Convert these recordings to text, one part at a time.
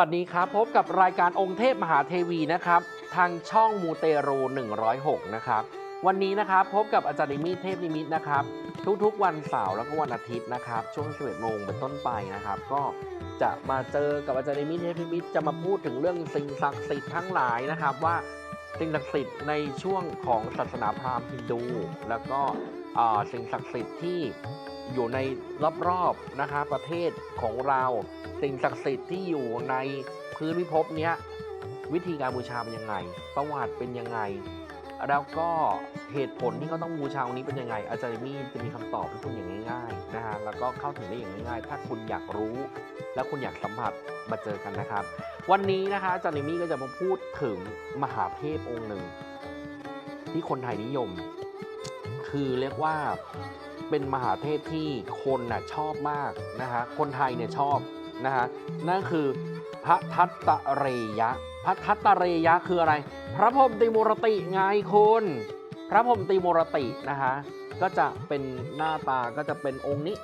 วัสดีครับ พบกับรายการองค์เทพมหาเทวีนะครับ ทางช่องมูเตโร 106 นะครับ วันนี้นะครับพบกับอาจารย์นิมิตเทพนิมิตนะครับ ทุกๆ วันเสาร์แล้วก็วันอาทิตย์นะครับ ช่วง 11โมงเป็นต้นไปนะครับ ก็จะมาเจอกับอาจารย์นิมิตเทพนิมิตจะมาพูดถึงเรื่องสิ่งศักดิ์สิทธิ์ทั้งหลายนะครับ ว่าสิ่งศักดิ์สิทธิ์ในช่วงของศาสนาพราหมณ์ฮินดู แล้วก็สิ่งศักดิ์สิทธิ์ที่ อยู่ในรอบๆนะครับประเทศของเราสิ่งศักดิ์สิทธิ์ที่อยู่ในพื้นพิภพเนี้ยวิธีการบูชาเป็นยังไง ประวัติเป็นยังไง แล้วก็เหตุผลที่เขาต้องบูชาองค์นี้เป็นยังไง อาจารย์มี่จะมีคำตอบให้คุณอย่างง่ายๆนะฮะแล้วก็เข้าถึงได้อย่างง่ายๆ ถ้าคุณอยากรู้ และคุณอยากสัมผัสมาเจอกันนะครับ วันนี้นะคะอาจารย์มี่ก็จะมาพูดถึงมหาเทพองค์หนึ่งที่คนไทยนิยม คือเรียกว่า เป็นมหาเทพที่คนน่ะชอบมากนะคะคนไทยเนี่ยชอบนะฮะนั่นคือพระทัตตเรยะ พระทัตตเรยะคืออะไร พระพรหมติมุรติไงคุณพระพรหมติมุรตินะคะก็จะเป็นหน้าตาก็จะเป็นองค์นี้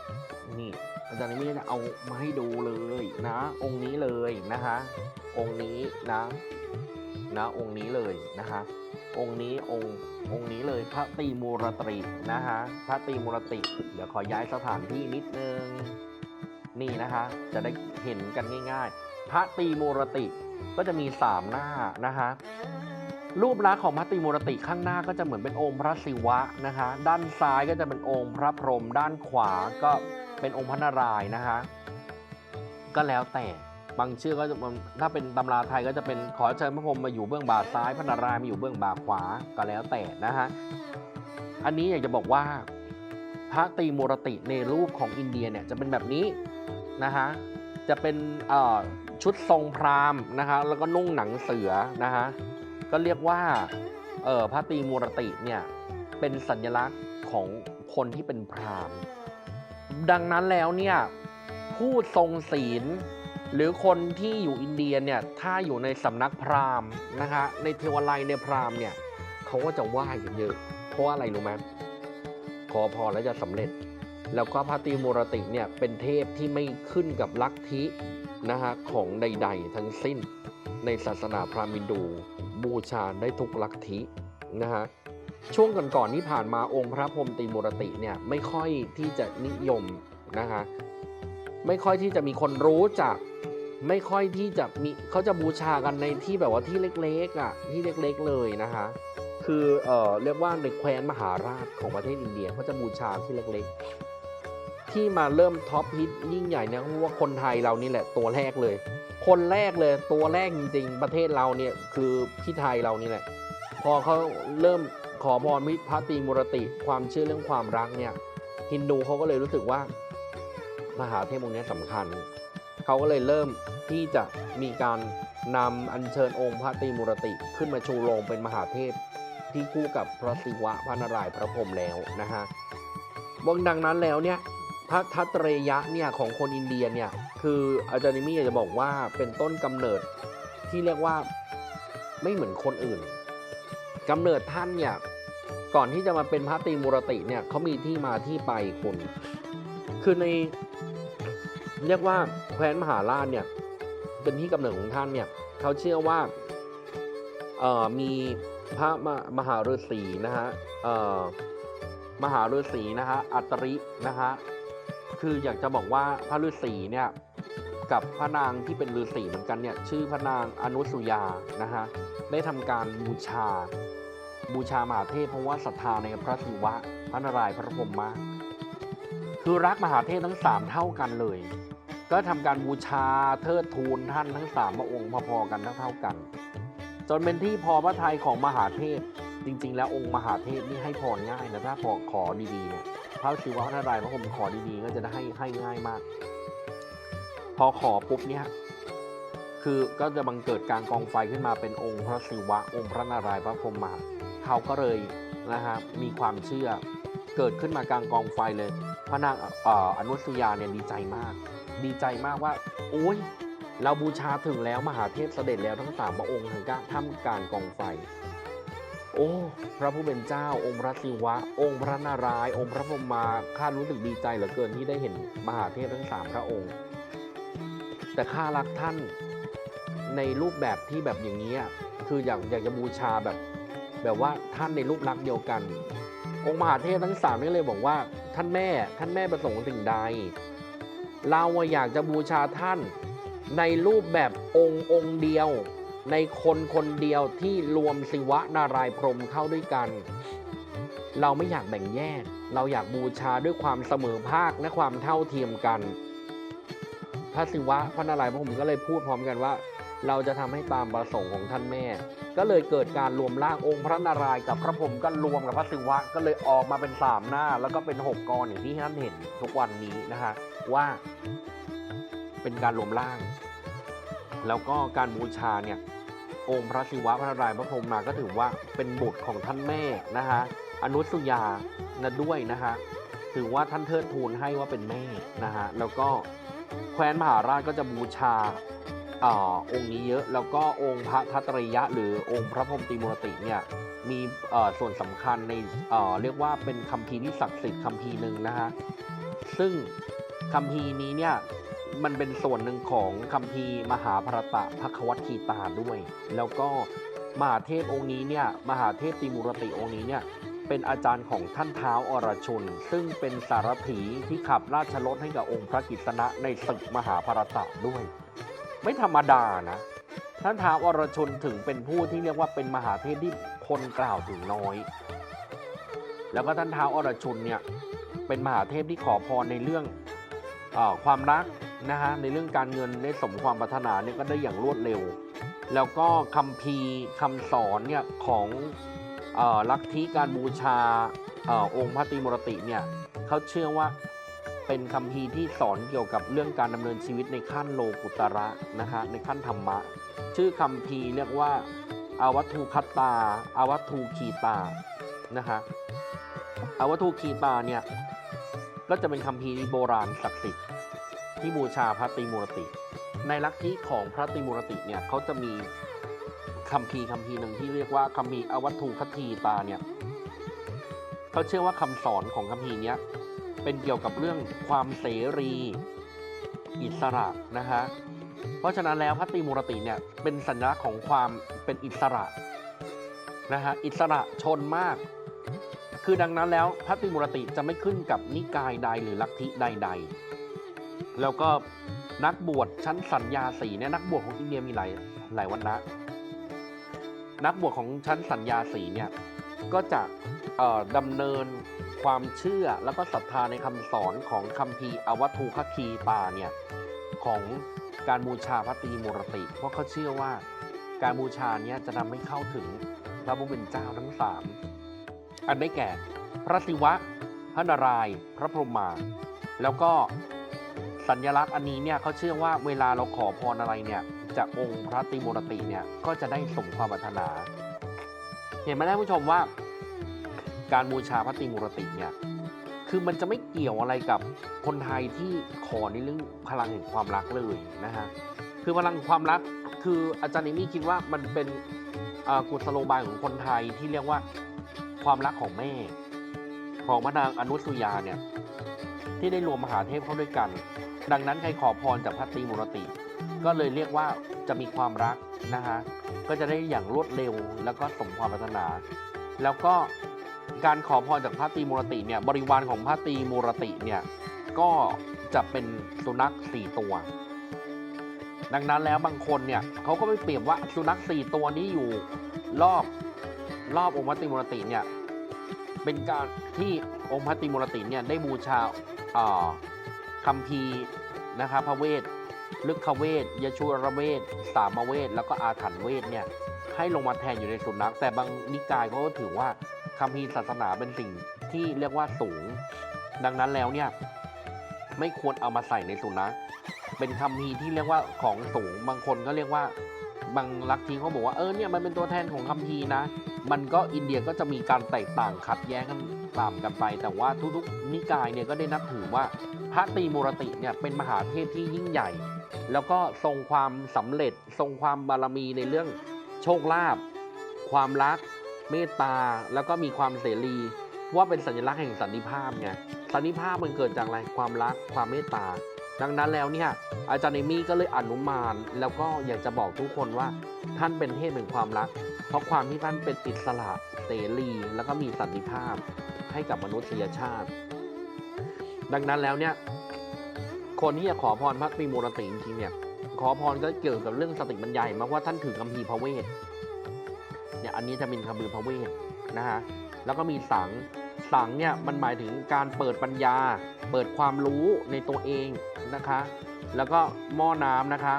นี่อาจารย์นี่จะเอามาให้ดูเลยนะ องค์นี้เลยนะคะองค์นี้นะ นะองค์นี้เลยนะคะองค์นี้องค์องค์นี้เลยพระตีมูรตินะฮะพระตีมูรติ เดี๋ยวขอย้ายสถานที่นิดนึงนี่นะคะ จะได้เห็นกันง่ายๆ พระตีมูรติก็จะมีสามหน้านะคะรูปลักษณ์ของพระตีมูรติข้างหน้าก็จะเหมือนเป็นองค์พระศิวะนะคะ ด้านซ้ายก็จะเป็นองค์พระพรหมด้านขวาก็เป็นองค์พระนารายณ์นะคะ ก็แล้วแต่ บางชื่อก็จะถ้าเป็นตำราไทยก็จะเป็นขอเชิญพระพรหมมาอยู่เบื้องบ่าซ้าย พระนารายณ์มาอยู่เบื้องบ่าขวาก็แล้วแต่นะฮะอันนี้อยากจะบอกว่าพระตรีมูรติในรูปของอินเดียเนี่ยจะเป็นแบบนี้นะฮะจะเป็นชุดทรงพราหมณ์นะคะแล้วก็นุ่งหนังเสือนะฮะก็เรียกว่าพระตรีมูรติเนี่ยเป็นสัญลักษณ์ของคนที่เป็นพราหมณ์ ดังนั้นแล้วเนี่ยผู้ทรงศีล หรือคนที่อยู่อินเดียเนี่ยถ้าอยู่ในสำนักพราหมณ์นะคะในเทวไลในพราหมณ์เนี่ยเขาก็จะไหว้กันเยอะ เพราะอะไรรู้ไหมขอพรแล้วจะสำเร็จ แล้วก็พระตรีมูรติเนี่ยเป็นเทพที่ไม่ขึ้นกับลัทธินะฮะของใด ๆ ทั้งสิ้น ในศาสนาพราหมณ์ฮินดูบูชาได้ทุกลัทธินะฮะช่วงก่อนๆที่ผ่านมาองค์พระพรมตรีมูรติเนี่ยไม่ค่อยที่จะนิยมนะฮะไม่ค่อยที่จะมีคนรู้จัก ไม่ค่อยที่จะมีเขาจะบูชากันในที่แบบว่าที่เล็กๆอะที่เล็กๆเลยนะคะ คือเอ่อเรียกว่าในแคว้นมหาราชของประเทศอินเดียเขาจะบูชาที่เล็กๆ ที่มาเริ่มท็อปฮิตยิ่งใหญ่เนี่ยเพราะว่าคนไทยเรานี่แหละตัวแรกเลย คนแรกเลยตัวแรกจริงๆ ประเทศเราเนี่ยคือพี่ไทยเรานี่แหละ พอเขาเริ่มขอพรมิพระตีมุรติความเชื่อเรื่องความรักเนี่ยฮินดูเขาก็เลยรู้สึกว่ามหาเทพองค์นี้สำคัญ เขาก็เลยเริ่มที่จะมีการนำอัญเชิญองค์พระตรีมุรติขึ้นมาชูโรงเป็นมหาเทพที่คู่กับพระศิวะพระนารายณ์พระพรหมแล้วนะฮะบงดังนั้นแล้วเนี่ยพระทัตเรยะเนี่ยของคนอินเดียเนี่ยคืออาจารย์นิมี่อยากจะบอกว่าเป็นต้นกำเนิดที่เรียกว่าไม่เหมือนคนอื่นกำเนิดท่านเนี่ยก่อนที่จะมาเป็นพระตรีมุรติเนี่ยเขามีที่มาที่ไปคุณคือในเรียกว่า แคว้นมหาราชเนี่ยเป็นที่กำเนิดของท่านเนี่ยเขาเชื่อว่ามีพระมมหาฤาษีนะฮะมหาฤาษีนะฮะอัตรินะฮะคืออยากจะบอกว่าพระฤาษีเนี่ยกับพระนางที่เป็นฤาษีเหมือนกันเนี่ยชื่อพระนางอนุสุยานะฮะได้ทำการบูชา บูชามหาเทพเพราะว่าศรัทธาในพระศิวะ พระนารายณ์พระพรหมมากคือรักมหาเทพทั้งสามเท่ากันเลย ก็ทำการบูชาเทิดทูนท่านทั้งสามพระองค์พอๆกันเท่าๆกัน จนเป็นที่พอพระทัยของมหาเทพจริง ๆ แล้วองค์มหาเทพนี่ให้พรง่ายนะถ้าพอขอดีๆเนี่ยพระศิวะพระนารายณ์พระพรมขอดีๆ ก็จะได้ให้ให้ง่ายมาก พอขอปุ๊บเนี่ยคือก็จะบังเกิดการกองไฟขึ้นมาเป็นองค์พระศิวะ องค์พระนารายณ์พระพรหมมาเขาก็เลยนะฮะมีความเชื่อเกิดขึ้นมากลางกองไฟเลย พระนางเอ่ออนุสุยาเนี่ยดีใจมาก ดีใจมากว่า โอ้ย เราบูชาถึงแล้วมหาเทพเสด็จแล้วทั้งสามพระองค์ทางก้าท่ามกลางกองไฟ โอ้ พระผู้เป็นเจ้าองค์พระศิวะ องค์พระนารายณ์องค์พระพรหมมาข้ารู้สึกดีใจเหลือเกินที่ได้เห็นมหาเทพทั้งสามพระองค์ แต่ข้ารักท่านในรูปแบบที่แบบอย่างนี้คืออยากอยากจะบูชาแบบ แบบว่าท่านในรูปลักษณ์เดียวกัน องค์มหาเทพทั้งสามนี่เลยบอกว่าท่านแม่ท่านแม่ประสงค์สิ่งใด เราอยากจะบูชาท่าน ในรูปแบบองค์องค์เดียว ในคนคนเดียวที่รวมศิวะนารายพรมเข้าด้วยกัน เราไม่อยากแบ่งแยก เราอยากบูชาด้วยความเสมอภาคและความเท่าเทียมกัน พระศิวะพระนารายพระพรหมก็เลยพูดพร้อมกันว่า เราจะทำให้ตามประสงค์ของท่านแม่ ก็เลยเกิดการรวมร่างองค์พระนารายกับพระพรหมก็รวมกับพระศิวะก็เลยออกมาเป็นสามหน้า แล้วก็เป็นหกกรอย่างที่ท่านเห็นทุกวันนี้นะฮะ ว่าเป็นการรวมร่าง แล้วก็การบูชาเนี่ยองค์พระศิวะพระนารายณ์พระพรหมมาก็ถือว่าเป็นบุตรของท่านแม่นะฮะอนุสุยานะด้วยนะฮะถือว่าท่านเทิดทูนให้ว่าเป็นแม่นะฮะแล้วก็แคว้นมหาราชก็จะบูชาอองค์นี้เยอะแล้วก็องค์พระทัตริยะ หรือองค์พระพรหมติมุรติเนี่ยมีส่วนสำคัญในเเรียกว่าเป็นคัมภีร์ที่ศักดิ์สิทธิ์คัมภีร์หนึ่งนะฮะซึ่ง คัมภีร์นี้เนี่ยมันเป็นส่วนหนึ่งของคัมภีร์มหาภารตะภควัตคีตาด้วย แล้วก็มหาเทพองค์นี้เนี่ยมหาเทพติมุรติองค์นี้เนี่ยเป็นอาจารย์ของท่านเท้าอรชุนซึ่งเป็นสารถีที่ขับราชรถให้กับองค์พระกิษณะในศึกมหาภารตะด้วย ไม่ธรรมดานะท่านท้าวอรชนถึงเป็นผู้ที่เรียกว่าเป็นมหาเทพที่คนกล่าวถึงน้อย แล้วก็ท่านท้าวอรชุนเนี่ยเป็นมหาเทพที่ขอพรในเรื่อง ความรักนะฮะในเรื่องการเงินได้สมความปรารถนาเนี่ยก็ได้อย่างรวดเร็ว แล้วก็คำพีคำสอนเนี่ยของออลัทธิการบูชาอองค์พระตรีมุรติเนี่ยเขาเชื่อว่าเป็นคัมภีที่สอนเกี่ยวกับเรื่องการดำเนินชีวิตในขั้นโลกุตระนะฮะในขั้นธรรมะ ชื่อคัมภีเรียกว่าอาวัตถุคัตตาอาวัตถุคีตานะฮะอาวัตถุคีตาเนี่ย ก็จะเป็นคัมภีโบราณศักดิ์สิทธิ์ที่บูชาพระตรีมูรติ ในลัทธิของพระตรีมูรติเนี่ยเขาจะมีคัมภีคัมภีหนึ่งที่เรียกว่าคัมภีอวัตถุคตทีตาเนี่ยเขาเชื่อว่าคำสอนของคัมภีเนี้ยเป็นเกี่ยวกับเรื่องความเสรีอิสระนะฮะเพราะฉะนั้นแล้วพระตรีมูรติเนี่ยเป็นสัญลักษณ์ของความเป็นอิสระนะฮะอิสระชนมาก คือดังนั้นแล้วพระตรีมูรติจะไม่ขึ้นกับนิกายใดหรือลัทธิใด ๆ แล้วก็นักบวชชั้นสัญญาสีเนี่ยนักบวชของอินเดียมีหลายหลายวันนะนักบวชของชั้นสัญญาสีเนี่ยก็จะดำเนินความเชื่อแล้วก็ศรัทธาในคำสอนของคัมภีอวัตถุคคีตาเนี่ยของการบูชาพระตีมูรติ เพราะเขาเชื่อว่าการบูชาเนี้ยจะทำให้เข้าถึงพระผู้เป็นเจ้าทั้งสาม อันได้แก่ พระศิวะ พระนารายณ์พระพรหมา แล้วก็สัญลักษณ์อันนี้เนี่ยเขาเชื่อว่าเวลาเราขอพรอะไรเนี่ยจากองค์พระตรีมูรติเนี่ยก็จะได้สมความปรารถนา เห็นไหมท่านผู้ชมว่า การบูชาพระตรีมูรติเนี่ยคือมันจะไม่เกี่ยวอะไรกับคนไทยที่ขอในเรื่องพลังแห่งความรักเลยนะฮะคือพลังความรักคืออาจารย์เอมี่คิดว่ามันเป็นกุศโลบายของคนไทยที่เรียกว่า ความรักของแม่ของพระนางอนุสุยาเนี่ยที่ได้รวมมหาเทพเข้าด้วยกัน ดังนั้นใครขอพรจากพระตรีมูรติ ก็เลยเรียกว่าจะมีความรักนะฮะก็จะได้อย่างรวดเร็วแล้วก็สมความปรารถนา แล้วก็การขอพรจากพระตรีมูรติเนี่ยบริวารของพระตรีมูรติเนี่ยก็จะเป็นสุนัขสี่ตัว ดังนั้นแล้วบางคนเนี่ยเขาก็ไปเปรียบว่าสุนัขสี่ตัวนี้อยู่รอบรอบองค์พระตรีมูรติเนี่ย เป็นการที่องค์พระตรีมูรติเนี่ยได้บูชาคัมภีร์นะครับพระเวทลึกขเวทยชูระเวทสามเวทแล้วก็อาถรรพ์เวทเนี่ยให้ลงมาแทนอยู่ในสุนัขแต่บางนิกายเขาก็ถือว่าคัมภีร์ศาสนาเป็นสิ่งที่เรียกว่าสูง ดังนั้นแล้วเนี่ยไม่ควรเอามาใส่ในสุนัขเป็นคัมภีร์ที่เรียกว่าของสูงบางคนก็เรียกว่า บางลัทธิเขาบอกว่าเออเนี่ยมันเป็นตัวแทนของคัมภีร์นะ มันก็อินเดียก็จะมีการแตกต่างขัดแย้งกันตามกันไป แต่ว่าทุกๆนิกายเนี่ยก็ได้นับถือว่าพระตรีมูรติเนี่ยเป็นมหาเทพที่ยิ่งใหญ่ แล้วก็ทรงความสำเร็จทรงความบารมีในเรื่องโชคลาภความรัก เมตตาแล้วก็มีความเสรีว่าเป็นสัญลักษณ์แห่งสันติภาพไงสันติภาพมันเกิดจากอะไรความรักความเมตตา ดังนั้นแล้วเนี่ยอาจารย์เอมี่ก็เลยอนุมานแล้วก็อยากจะบอกทุกคนว่าท่านเป็นเทพแห่งความรัก เพราะความที่ท่านเป็นอิสระเสรีแล้วก็มีสันติภาพให้กับมนุษยชาติ ดังนั้นแล้วเนี่ยคนที่จะขอพรพระตรีมูรติจริงๆเนี่ยขอพรก็เกี่ยวกับเรื่องสติปัญญามากว่าท่านถือคัมภีร์พระเวทเนี่ยอันนี้จะเป็นคัมภีพระเวทนะฮะแล้วก็มีสัง สังเนี่ยมันหมายถึงการเปิดปัญญา เปิดความรู้ในตัวเองนะคะ แล้วก็หม้อน้ำนะคะ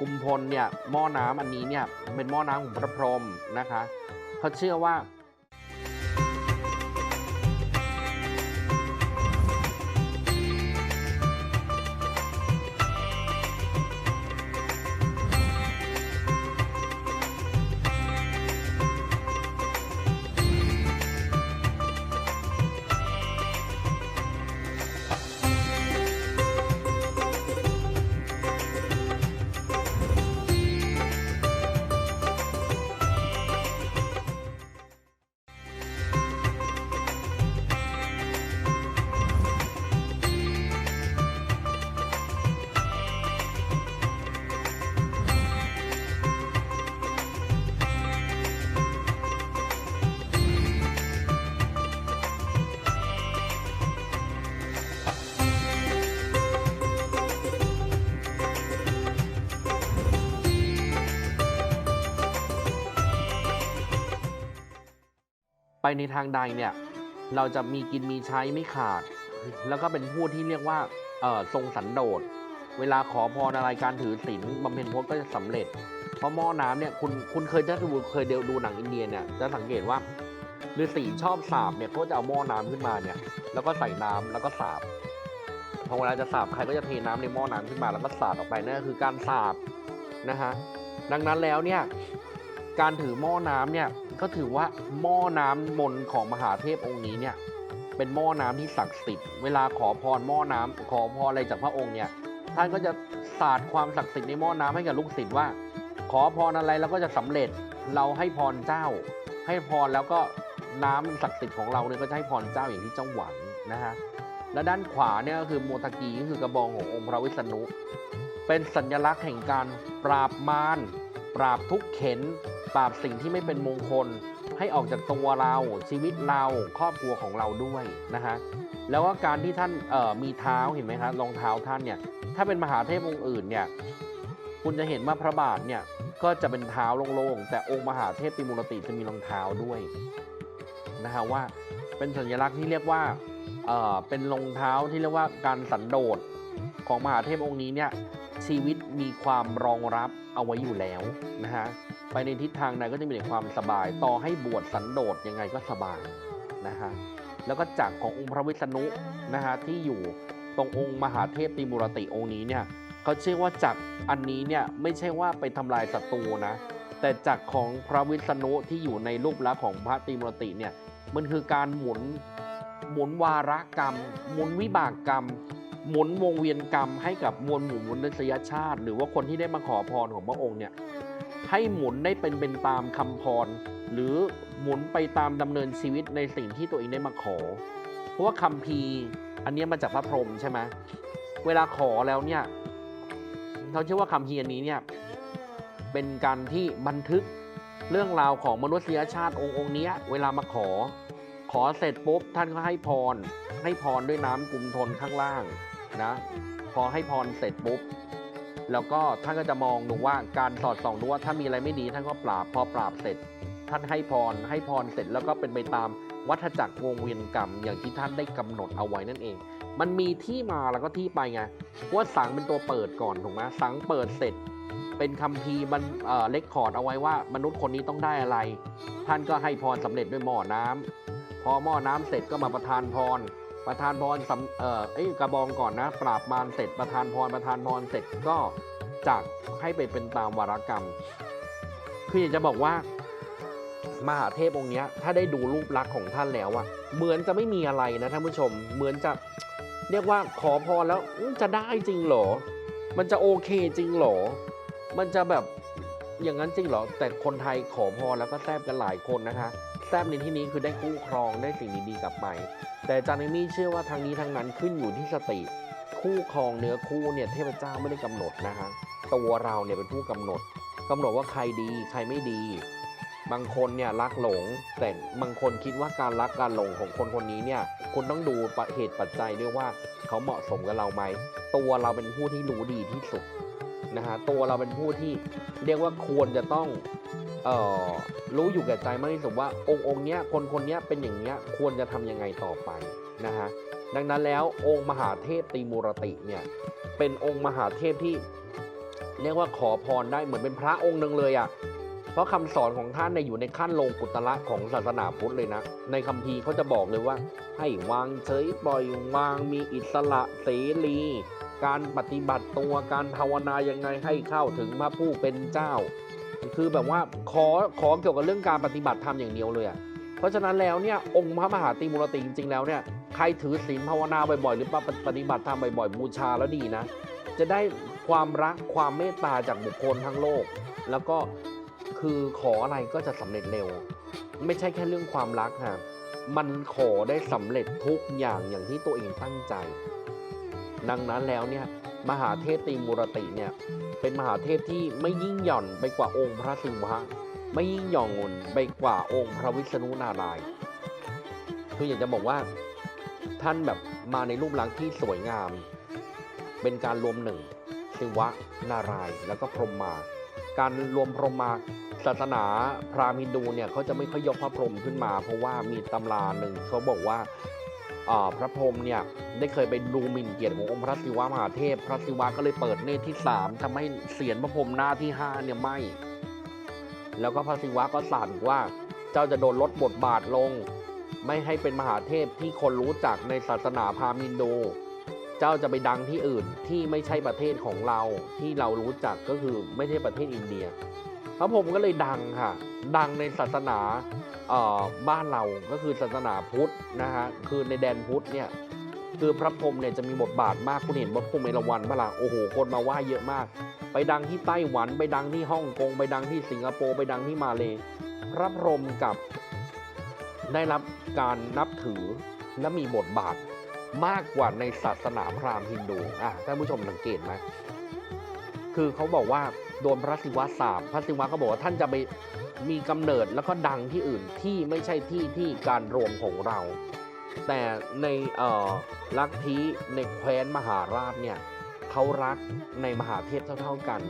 กุมพลเนี่ยหม้อน้ำอันนี้เนี่ยเป็นหม้อน้ำของพระพรหมนะคะเขาเชื่อว่า ไปในทางใดเนี่ยเราจะมีกินมีใช้ไม่ขาด แล้วก็เป็นผู้ที่เรียกว่าเออทรงสันโดษเวลาขอพรอะไรการถือศีลบำเพ็ญพจน์ก็จะสำเร็จ เพราะหม้อน้ำเนี่ยคุณคุณเคยจะดูเคยเดดูหนังอินเดียเนี่ยจะสังเกตว่าฤาษีชอบสาบเนี่ยเขาจะเอาหม้อน้ำขึ้นมาเนี่ย แล้วก็ใส่น้ำแล้วก็สาบพอเวลาจะสาบใครก็จะเทน้ำในหม้อน้ำขึ้นมาแล้วก็สาดออกไปนั่นคือการสาบนะฮะดังนั้นแล้วเนี่ยการถือหม้อน้ำเนี่ย ก็ถือว่าหม้อน้ำมนของมหาเทพองค์นี้เนี่ย เป็นหม้อน้ำที่ศักดิ์สิทธิ์เวลาขอพรหม้อน้ำขอพรอะไรจากพระองค์เนี่ย ท่านก็จะสาดความศักดิ์สิทธิ์ในหม้อน้ำให้กับลูกศิษย์ว่า ขอพรอะไรแล้วก็จะสำเร็จเราให้พรเจ้า ให้พรแล้วก็น้ำศักดิ์สิทธิ์ของเราเนี่ยก็จะให้พรเจ้าอย่างที่เจ้าหวังนะฮะและด้านขวาเนี่ยก็คือโมทกีก็คือกระบองขององค์พระวิษณุเป็นสัญลักษณ์แห่งการปราบมาร ปราบทุกเข็น ปราบสิ่งที่ไม่เป็นมงคล ให้ออกจากตัวเราชีวิตเราครอบครัวของเราด้วยนะฮะแล้วก็การที่ท่านมีเท้าเห็นไหมครับรองเท้าท่านเนี่ยถ้าเป็นมหาเทพองค์อื่นเนี่ยคุณจะเห็นว่าพระบาทเนี่ยก็จะเป็นเท้าโล่งๆแต่องค์มหาเทพติมูลติจะมีรองเท้าด้วยนะฮะว่าเป็นสัญลักษณ์ที่เรียกว่าเเป็นรองเท้าที่เรียกว่าการสันโดษของมหาเทพองค์นี้เนี่ย ชีวิตมีความรองรับเอาไว้อยู่แล้วนะฮะไปในทิศทางใดก็จะมีแต่ความสบาย ต่อให้บวชสันโดษยังไงก็สบายนะฮะแล้วก็จักรขององค์พระวิษณุนะฮะที่อยู่ตรงองค์มหาเทพติมุรติองค์นี้เนี่ยเขาเชื่อว่าจักรอันนี้เนี่ยไม่ใช่ว่าไปทำลายศัตรูนะแต่จักรของพระวิษณุที่อยู่ในรูปลักษณ์ของพระติมุรติเนี่ยมันคือการหมุนหมุนวารกรรม หมุนวิบากกรรม หมุนวงเวียนกรรมให้กับมวลหมู่มนุษยชาติ หรือว่าคนที่ได้มาขอพรของพระองค์เนี่ยให้หมุนได้เป็นเป็นตามคำพร หรือหมุนไปตามดำเนินชีวิตในสิ่งที่ตัวเองได้มาขอ เพราะว่าคัมภีร์อันเนี้ยมาจากพระพรหมใช่ไหมเวลาขอแล้วเนี่ยเขาเชื่อว่าคัมภีร์อันนี้เนี่ยเป็นการที่บันทึกเรื่องราวของมนุษยชาติองค์องค์เนี้ยเวลามาขอ ขอเสร็จปุ๊บท่านก็ให้พร ให้พรด้วยน้ำกุมทนข้างล่าง นะพอให้พรเสร็จปุ๊บแล้วก็ท่านก็จะมองดูว่าการสอดส่องดูว่าถ้ามีอะไรไม่ดีท่านก็ปราบพอปราบเสร็จ ท่านให้พรให้พรเสร็จแล้วก็เป็นไปตามวัฏจักรวงเวียนกรรมอย่างที่ท่านได้กำหนดเอาไว้นั่นเอง มันมีที่มาแล้วก็ที่ไปไงว่าสังเป็นตัวเปิดก่อนถูกไหมสังเปิดเสร็จ เป็นคัมภีร์มันเอ่อเลคคอร์ดเอาไว้ว่า มนุษย์คนนี้ต้องได้อะไร ท่านก็ให้พรสำเร็จด้วยหม้อน้ำพอหม้อน้ำเสร็จก็มาประทานพร ประทานพรสำเอ่อเอ้กระบองก่อนนะ ปราบมารเสร็จประทานพรประทานพรเสร็จก็จากให้ไปเป็นตามวารกรรม คืออยากจะบอกว่ามหาเทพองค์นี้ถ้าได้ดูรูปลักษณ์ของท่านแล้วอะเหมือนจะไม่มีอะไรนะท่านผู้ชม เหมือนจะเรียกว่าขอพรแล้วจะได้จริงเหรอ มันจะโอเคจริงเหรอ มันจะแบบอย่างนั้นจริงเหรอ แต่คนไทยขอพรแล้วก็แซบกันหลายคนนะคะแซบในที่นี้คือได้คู่ครองได้สิ่งดีๆกลับไป แต่อาจารย์มี่เชื่อว่าทางนี้ทางนั้นขึ้นอยู่ที่สติ คู่ครองเนื้อคู่เนี่ยเทพเจ้าไม่ได้กำหนดนะคะตัวเราเนี่ยเป็นผู้กำหนดกำหนดว่าใครดีใครไม่ดี บางคนเนี่ยรักหลง แต่บางคนคิดว่าการรักการหลงของคนคนนี้เนี่ยคุณต้องดูเหตุปัจจัยด้วยว่าเขาเหมาะสมกับเราไหมตัวเราเป็นผู้ที่รู้ดีที่สุด นะฮะตัวเราเป็นผู้ที่เรียกว่าควรจะต้องเอ่อรู้อยู่แก่ใจมากที่สุดว่าองค์องค์เนี้ยคนคนเนี้ยเป็นอย่างเนี้ยควรจะทำยังไงต่อไปนะฮะดังนั้นแล้วองค์มหาเทพตีมูรติเนี่ยเป็นองค์มหาเทพที่เรียกว่าขอพรได้เหมือนเป็นพระองค์หนึ่งเลยอะ่ะเพราะคำสอนของท่านเนี่ยอยู่ในขั้นโลกุตระของศาสนาพุทธเลยนะ ในคัมภีร์เขาจะบอกเลยว่า ให้วางเฉยปล่อยวางมีอิสระเสรี การปฏิบัติตัวการภาวนายังไงให้เข้าถึงพระผู้เป็นเจ้า คือแบบว่าขอขอเกี่ยวกับเรื่องการปฏิบัติธรรมอย่างเดียวเลยอะเพราะฉะนั้นแล้วเนี่ยองค์พระมหาตีมูรติจริงๆแล้วเนี่ยใครถือศีลภาวนาบ่อยๆ หรือปฏิบัติธรรมบ่อยๆบูชาแล้วดีนะ จะได้ความรักความเมตตาจากบุคคลทั้งโลก แล้วก็คือขออะไรก็จะสำเร็จเร็ว ไม่ใช่แค่เรื่องความรักฮะมันขอได้สำเร็จทุกอย่างอย่างที่ตัวเองตั้งใจ ดังนั้นแล้วเนี่ยมหาเทพตีมูรติเนี่ยเป็นมหาเทพที่ไม่ยิ่งหย่อนไปกว่าองค์พระศิวะไม่ยิ่งหย่อนไปกว่าองค์พระวิษณุนารายณ์คืออยากจะบอกว่าท่านแบบมาในรูปลักษณ์ที่สวยงาม เป็นการรวมหนึ่งศิวะนารายณ์แล้วก็พรหมมาการรวมพรหมมาศาสนาพราหมณ์ฮินดูเนี่ยเขาจะไม่ค่อยยกพระพรหมขึ้นมา เพราะว่ามีตำราหนึ่งเขาบอกว่า พระพรหมเนี่ยได้เคยไปดูหมิ่นเกียรติขององค์พระศิวะมหาเทพ พระศิวะก็เลยเปิดเนตรที่สามทำให้เสียนพระพรหมหน้าที่ห้าเนี่ยไหมแล้วก็พระศิวะก็สั่นว่าเจ้าจะโดนลดบทบาทลง ไม่ให้เป็นมหาเทพที่คนรู้จักในศาสนาพราหมณ์ฮินดูเจ้าจะไปดังที่อื่นที่ไม่ใช่ประเทศของเราที่เรารู้จักก็คือไม่ใช่ประเทศอินเดีย พระพรหมก็เลยดังค่ะ ดังในศาสนาบ้านเราก็คือศาสนาพุทธนะฮะคือในแดนพุทธเนี่ยคือพระพรหมเนี่ยจะมีบทบาทมากคุณเห็นพระพรหมเอราวัณเปะล่าโอ้โหคนมาไหว้เยอะมาก ไปดังที่ไต้หวันไปดังที่ฮ่องกงไปดังที่สิงคโปร์ไปดังที่มาเลพระพรหมกับได้รับการนับถือและมีบทบาทมากกว่าในศาสนาพราหมณ์ฮินดูอะท่านผู้ชมสังเกตไหมคือเขาบอกว่า โดนพระศิวะสาบพระศิวะก็บอกว่าท่านจะไปมีกำเนิดแล้วก็ดังที่อื่นที่ไม่ใช่ที่ที่การรวมของเรา แต่ในลัทธิในแคว้นมหาราชเนี่ยเขารักในมหาเทพเท่า ๆกัน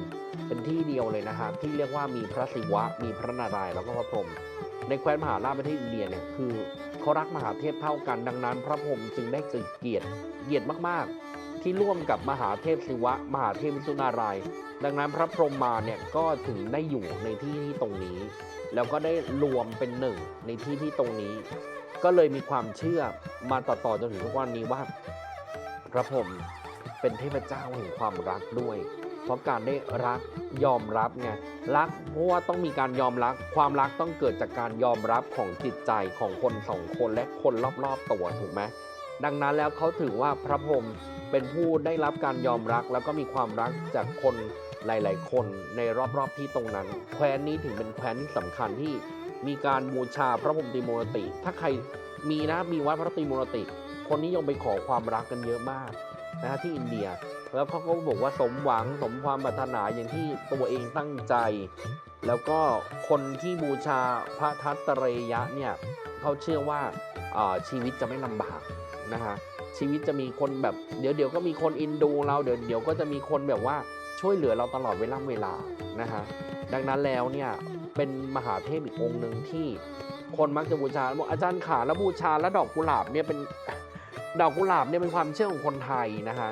เป็นที่เดียวเลยนะฮะที่เรียกว่ามีพระศิวะ มีพระนารายณ์แล้วก็พระพรหมในแคว้นมหาราชประเทศอินเดียเนี่ยคือเขารักมหาเทพเท่ากัน ดังนั้น พระพรหมจึงได้เกียรติเกียรติมากๆ ที่ร่วมกับมหาเทพศิวะ มหาเทพวิสุนาราย ดังนั้นพระพรหมมาเนี่ยก็ถึงได้อยู่ในที่ที่ตรงนี้ แล้วก็ได้รวมเป็นหนึ่งในที่ที่ตรงนี้ ก็เลยมีความเชื่อมาต่อๆจนถึงทุกวันนี้ว่า พระพรหมเป็นเทพเจ้าแห่งความรักด้วย เพราะการได้รักยอมรับไงรักเพราะว่าต้องมีการยอมรับความรักต้องเกิดจากการยอมรับของจิตใจของคนสองคนและคนรอบๆตัวถูกไหม ดังนั้นแล้วเขาถือว่าพระพรหมเป็นผู้ได้รับการยอมรักแล้วก็มีความรักจากคนหลาย ๆ คนในรอบๆที่ตรงนั้น แคว้นนี้ถึงเป็นแคว้นที่สำคัญที่มีการบูชาพระพรหมติโมรติ ถ้าใครมีนะมีวัดพระตรีโมรติ คนนิยมไปขอความรักกันเยอะมากนะฮะที่อินเดีย แล้วเขาก็บอกว่าสมหวังสมความปรารถนาอย่างที่ตัวเองตั้งใจ แล้วก็คนที่บูชาพระทัตเตเรยะเนี่ยเขาเชื่อว่าชีวิตจะไม่ลำบาก นะฮะชีวิตจะมีคนแบบเดี๋ยวเดี๋ยวก็มีคนอินดูเราเดี๋ยวเดี๋ยวก็จะมีคนแบบว่าช่วยเหลือเราตลอดเวลาเวลานะฮะดังนั้นแล้วเนี่ยเป็นมหาเทพอีกองค์หนึ่งที่คนมักจะบูชาบอกอาจารย์ขาแล้วบูชาแล้วดอกกุหลาบเนี่ยเป็นดอกกุหลาบเนี่ยเป็นความเชื่อของคนไทยนะฮะ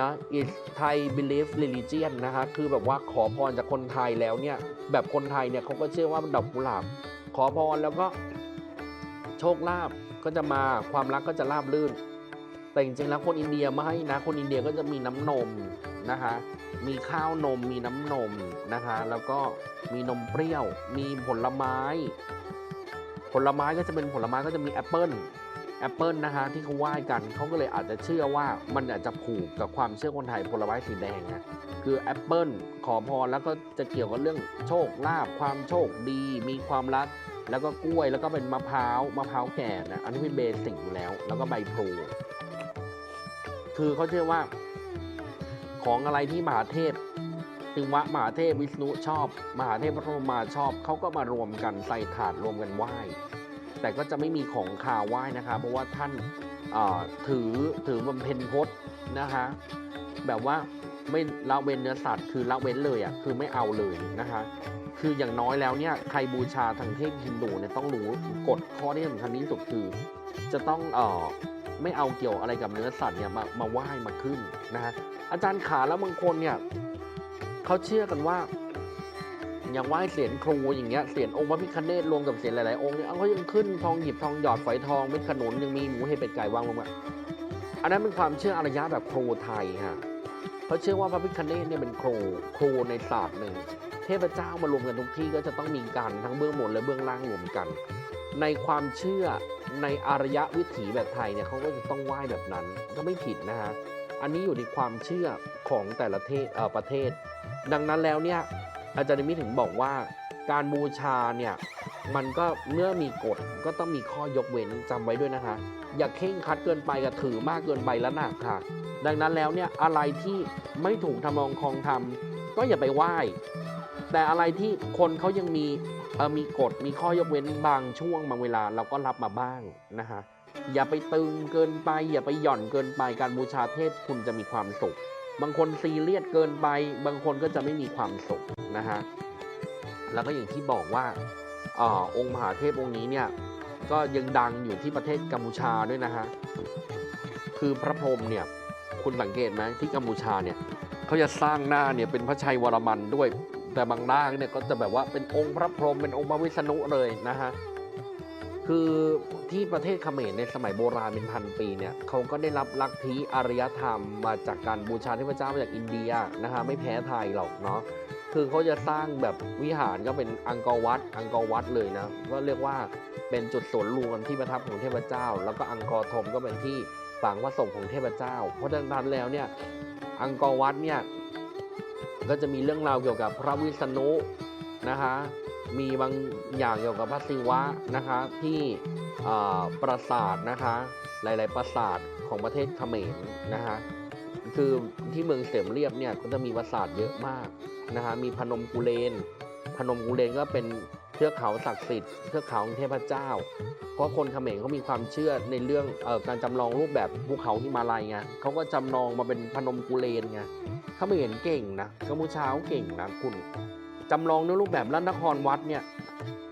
นะ is Thai belief religion นะฮะคือแบบว่าขอพรจากคนไทยแล้วเนี่ยแบบคนไทยเนี่ยเขาก็เชื่อว่าดอกกุหลาบ ขอพรแล้วก็โชคลาภ ก็จะมาความรักก็จะราบรื่น แต่จริงๆแล้วคนอินเดียไม่นะ คนอินเดียก็จะมีน้ำนมนะคะ มีข้าวนม มีน้ำนมนะคะ แล้วก็มีนมเปรี้ยว มีผลไม้ ผลไม้ก็จะเป็นผลไม้ก็จะมีแอปเปิลแอปเปิลนะคะที่เขาไหว้กันเขาก็เลยอาจจะเชื่อว่ามันอาจจะผูกกับความเชื่อคนไทยผลไม้สีแดงนะคือแอปเปิลขอพรแล้วก็จะเกี่ยวกับเรื่องโชคลาภความโชคดี มีความรัก แล้วก็กล้วยแล้วก็เป็นมะพร้าวมะพร้าวแก่นะอันนี้เป็นเบสิกอยู่แล้ว แล้วก็ใบพลูคือเขาเชื่อว่า ของอะไรที่มหาเทพติวะมหาเทพวิษณุชอบ มหาเทพพระพรหมาชอบเขาก็มารวมกันใส่ถาดรวมกันไหว้แต่ก็จะไม่มีของคาวไหว้นะคะ เพราะว่าท่านถือถือบำเพ็ญพจน์นะคะ แบบว่าไม่ละเว้นเนื้อสัตว์คือละเว้นเลยอะคือไม่เอาเลยนะคะ คืออย่างน้อยแล้วเนี่ยใครบูชาทางเทพฮินดูเนี่ยต้องรู้กฎข้อที่สำคัญที่สุดคือ จะต้องเอ่อไม่เอาเกี่ยวอะไรกับเนื้อสัตว์เนี่ยมามาไหว้มาขึ้นนะฮะอาจารย์ขาแล้วบางคนเนี่ยเขาเชื่อกันว่าอย่างไหว้เสียนครูอย่างเงี้ยเสียนองค์พระพิฆเนศรวมกับเสียนหลายๆองค์เนี่ยเอาเขายังขึ้นทองหยิบทองหยอดฝอยทองเม็ดขนุนยังมีหมูเห็ดเป็ดไก่วางลงมาอันนั้นเป็นความเชื่ออารยะแบบครูไทยฮะเขาเชื่อว่าพระพิฆเนศเนี่ยเป็นครูครูในศาสตร์หนึ่ง เทพเจ้ามารวมกันทุกที่ก็จะต้องมีกันทั้งเบื้องบนและเบื้องล่างรวมกัน ในความเชื่อในอารยะวิถีแบบไทยเนี่ยเขาก็จะต้องไหว้แบบนั้นก็ไม่ผิดนะฮะอันนี้อยู่ในความเชื่อของแต่ละเทศเประเทศ ดังนั้นแล้วเนี่ยอาจารย์มิถึงบอกว่าการบูชาเนี่ยมันก็เมื่อมีกฎก็ต้องมีข้อยกเว้นจำไว้ด้วยนะคะ อย่าเข่งคัดเกินไปกับถือมากเกินไปแล้วหนักค่ะ ดังนั้นแล้วเนี่ยอะไรที่ไม่ถูกทำนองคองธรรม ก็อย่าไปไหว้ แต่อะไรที่คนเขายังมีมีกฎมีข้อยกเว้นบางช่วงบางเวลาเราก็รับมาบ้างนะคะอย่าไปตึงเกินไป อย่าไปหย่อนเกินไปการบูชาเทพคุณจะมีความสุข บางคนซีเรียสเกินไป บางคนก็จะไม่มีความสุขนะฮะแล้วก็อย่างที่บอกว่าอองค์มหาเทพองค์นี้เนี่ยก็ยังดังอยู่ที่ประเทศกัมพูชาด้วยนะฮะคือพระพรหมเนี่ยคุณสังเกตไหมที่กัมพูชาเนี่ย เขาจะสร้างหน้าเนี่ยเป็นพระชัยวรมันด้วย แต่บางหน้าเนี่ยก็จะแบบว่าเป็นองค์พระพรหมเป็นองค์พระวิษณุเลยนะฮะคือที่ประเทศเขมรในสมัยโบราณเป็นพันปีเนี่ยเขาก็ได้รับลัทธิอารยธรรมมาจากการบูชาเทพเจ้ามาจากอินเดียนะฮะไม่แพ้ไทยหรอกเนาะคือเขาจะสร้างแบบวิหารก็เป็นอังกอร์วัดอังกอร์วัดเลยนะก็เรียกว่าเป็นจุดศูนย์รวมที่ประทับของเทพเจ้า แล้วก็อังกอร์ธมก็เป็นที่ฝังพระศพของเทพเจ้า เพราะฉะนั้นแล้วเนี่ย อังกอร์วัดเนี่ยก็จะมีเรื่องราวเกี่ยวกับพระวิษณุนะคะ มีบางอย่างเกี่ยวกับพระศิวะนะคะที่ปราสาทนะคะ หลาย ๆ ปราสาทของประเทศเขมรนะคะคือที่เมืองเสียมเรียบเนี่ยก็จะมีปราสาทเยอะมากนะคะมีพนมกุเลน พนมกุเลนก็เป็น เทือกเขาศักดิ์สิทธิ์เทือกเขาเทพเจ้า เพราะคนเขมรเขามีความเชื่อในเรื่องออการจำลองรูปแบบภูเขาหิมาลัยไงเขาก็จำลองมาเป็นพนมกุเลนไงเขมรเก่งนะกัมพูชาเขาเก่งนะคุณจำลองในรูปแบบรัตนครวัดเนี่ย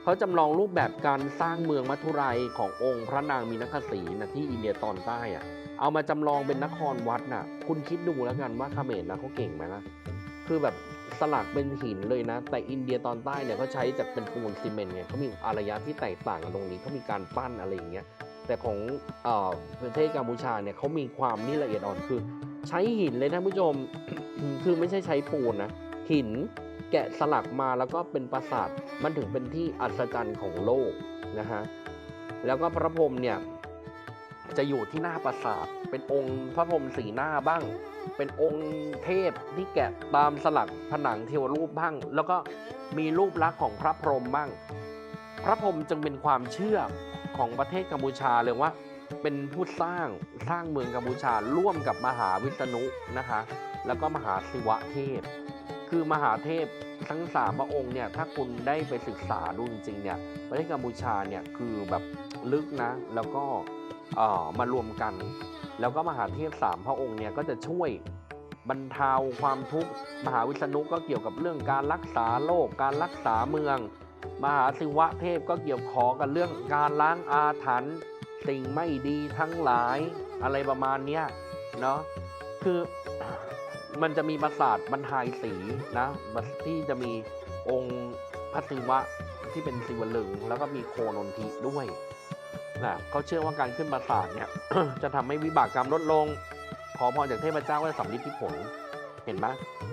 เขาจำลองรูปแบบการสร้างเมืองมัทุไรขององค์พระนางมีนคสีนะที่อินเดียตอนใต้อะเอามาจำลองเป็นนครวัดน่ะ คุณคิดดูแล้วกันว่าเขมรนะเขาเก่งไหมล่ะคือแบบ สลักเป็นหินเลยนะ แต่อินเดียตอนใต้เนี่ยเขาใช้จากเป็นปูนซีเมนต์ไงเขามีอารยะที่แตกต่างกันตรงนี้เขามีการปั้นอะไรอย่างเงี้ยแต่ของออประเทศกัมพูชาเนี่ยเขามีความนี่ละเอียดอ่อนคือ ใช้หินเลยท่านผู้ชมคือไม่ใช่ใช้ปูนนะหินแกะสลักมาแล้วก็เป็นปราสาทมันถึงเป็นที่อัศจรรย์ของโลกนะฮะแล้วก็พระพรหมเนี่ย จะอยู่ที่หน้าปราสาท เป็นองค์พระพรหมสีหน้าบ้าง เป็นองค์เทพที่แกะตามสลักผนังเทวรูปบ้าง แล้วก็มีรูปลักษณ์ของพระพรหมบ้าง พระพรหมจึงเป็นความเชื่อของประเทศกัมพูชาเลยว่า เป็นผู้สร้างสร้างเมืองกัมพูชาร่วมกับมหาวิษณุนะคะ แล้วก็มหาศิวะเทพ คือมหาเทพทั้งสามพระองค์เนี่ยถ้าคุณได้ไปศึกษาดูจริงๆเนี่ยประเทศกัมพูชาเนี่ยคือแบบลึกนะแล้วก็ มารวมกัน แล้วก็มหาเทพสามพระองค์เนี่ยก็จะช่วยบรรเทาความทุกข์มหาวิษณุก็เกี่ยวกับเรื่องการรักษาโลกการรักษาเมือง มหาศิวะเทพก็เกี่ยวขอกันเรื่องการล้างอาถรรพ์สิ่งไม่ดีทั้งหลายอะไรประมาณเนี้ยเนาะคือมันจะมีปราสาทบรรทายสีนะที่จะมีองค์พระศิวะที่เป็นศิวลึง แล้วก็มีโคนนทิด้วย นะเขาเชื่อว่าการขึ้นปราสาทเนี่ยจะทำให้วิบากกรรมลดลง ขอพรจากเทพเจ้าก็จะสำลิดที่ผล เห็นไหม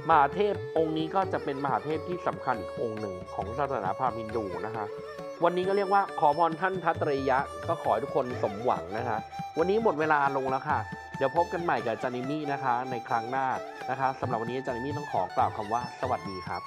มหาเทพองค์นี้ก็จะเป็นมหาเทพที่สำคัญอีกองค์หนึ่งของศาสนาพราหมณ์ฮินดูนะคะ วันนี้ก็เรียกว่าขอพรท่านทัตเรยะ ก็ขอให้ทุกคนสมหวังนะคะ วันนี้หมดเวลาลงแล้วค่ะ เดี๋ยวพบกันใหม่กับจานิมี่นะคะ ในครั้งหน้านะคะสำหรับวันนี้จานิมี่ต้องขอกล่าวคำว่า สวัสดีครับ